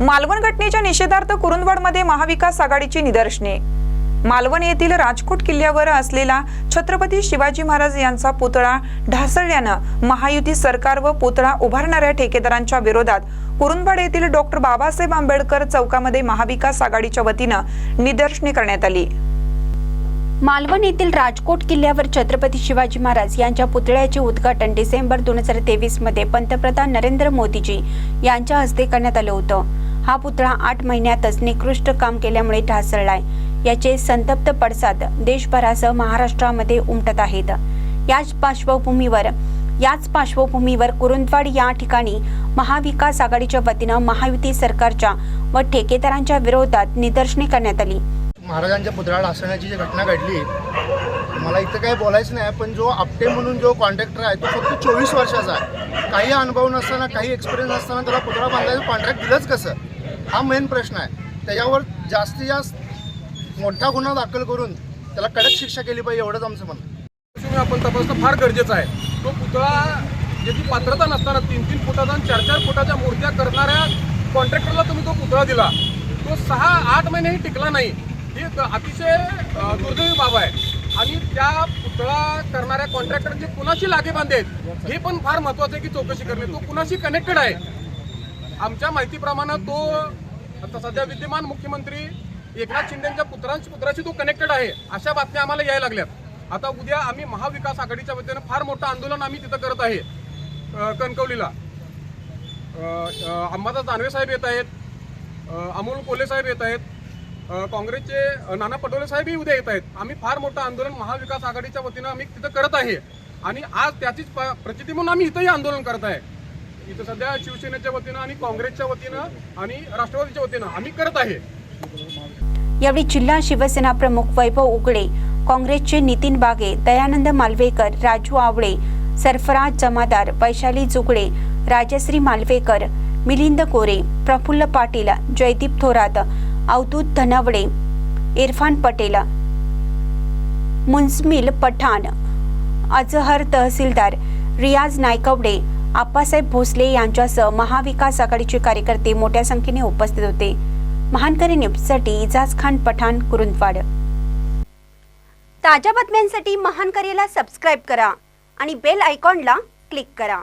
मालवण घटनेच्या निषेधार्थ कुरुंदवाडमध्ये महाविकास आघाडीची निदर्शने. मालवण येथील राजकोट किल्ल्यावर असलेला छत्रपती शिवाजी महाराज यांचा पुतळा ढासळल्यानं महायुती सरकार व पुतळा उभारणाऱ्या ठेकेदारांच्या विरोधात कुरुंदवाड येथील डॉक्टर बाबासाहेब आंबेडकर चौकामध्ये महाविकास आघाडीच्या वतीनं निदर्शने करण्यात आली. मालवण येथील राजकोट किल्ल्यावर छत्रपती शिवाजी महाराज यांच्या पुतळ्याचे उद्घाटन डिसेंबर दोन हजार तेवीसमध्ये पंतप्रधान नरेंद्र मोदीजी यांच्या हस्ते करण्यात आलं होतं. हा पुतळा आठ महिन्यातच निकृष्ट काम केल्यामुळे ढासळलाय. याचे संतप्त पडसाद देशभरासह महाराष्ट्रामध्ये उमटत आहेत. याच पार्श्वभूमीवर याच पार्श्वभूमीवर कुरुंदवाड या ठिकाणी महाविकास आघाडीच्या वतीनं महायुती सरकारच्या व ठेकेदारांच्या विरोधात निदर्शने करण्यात आली. महाराजांच्या पुतळ्याला हसण्याची जी घटना घडली मला इथं काही बोलायचं नाही पण जो आपटे म्हणून जो कॉन्ट्रॅक्टर आहे तो फक्त चोवीस वर्षाचा आहे. काही अनुभव नसताना काही एक्सपिरियन्स नसताना त्याला पुतळा बांधायचं कॉन्ट्रॅक्ट दिलंच कसं? हा मेन प्रश्न आहे. त्याच्यावर जास्तीत जास्त मोठा गुन्हा दाखल करून त्याला कडक शिक्षा केली पाहिजे एवढंच आमचं म्हणणं आपण तपासणं फार गरजेचं आहे. तो पुतळा ज्याची पात्रता नसताना तीन तीन फुटाचा आणि चार चार फुटाच्या मूर्त्या करणाऱ्या कॉन्ट्रॅक्टरला तुम्ही तो पुतळा दिला. तो सहा आठ महिनेही टिकला नाही. ही अतिशय दुर्दैवी बाब आहे. आणि त्या पुतळा करणाऱ्या कॉन्ट्रॅक्टरचे कुणाशी लागेबांधे आहेत हे पण फार महत्वाचं आहे की चौकशी करणे. तो कुणाशी कनेक्टेड आहे आमच्या माहितीप्रमाणे तो आता सध्या विद्यमान मुख्यमंत्री एकनाथ शिंदेच्या पुत्रांशी पुत्राशी तो कनेक्टेड आहे अशा बातम्या आम्हाला यायला लागल्यात. आता उद्या आम्ही महाविकास आघाडीच्या वतीनं फार मोठं आंदोलन आम्ही तिथं करत आहे कणकवलीला. अंबादास दानवे साहेब येत आहेत अमोल कोले साहेब येत आहेत काँग्रेसचे नाना पटोले साहेबही उद्या येत आहेत. आम्ही फार मोठं आंदोलन महाविकास आघाडीच्या वतीनं आम्ही तिथं करत आहे. आणि आज त्याचीच प- प्रचिती म्हणून आम्ही इथंही आंदोलन करत आहे. इथं सध्या शिवसेनेच्या वतीनं आणि काँग्रेसच्या वतीनं आणि राष्ट्रवादीच्या वतीनं आम्ही करत आहे. यावेळी जिल्हा शिवसेना प्रमुख वैभव उगडे काँग्रेसचे नितीन बागे दयानंद मालवेकर राजू आवळे सरफराज जमादार वैशाली जुगडे राजश्री मालवेकर मिलिंद कोरे प्रफुल्ल पाटील जयदीप थोरात अवधूत धनवडे इरफान पटेल मुन्समिल पठाण अजहर तहसीलदार रियाज नायकवडे आप्पासाहेब भोसले यांच्यासह महाविकास आघाडीचे कार्यकर्ते मोठ्या संख्येने उपस्थित होते. महानकरी न्यूजसाठी इजाज खान पठाण कुरुंदवाड. ताज्या बातम्यांसाठी महानकरीला सबस्क्राईब करा आणि बेल आयकॉनला क्लिक करा.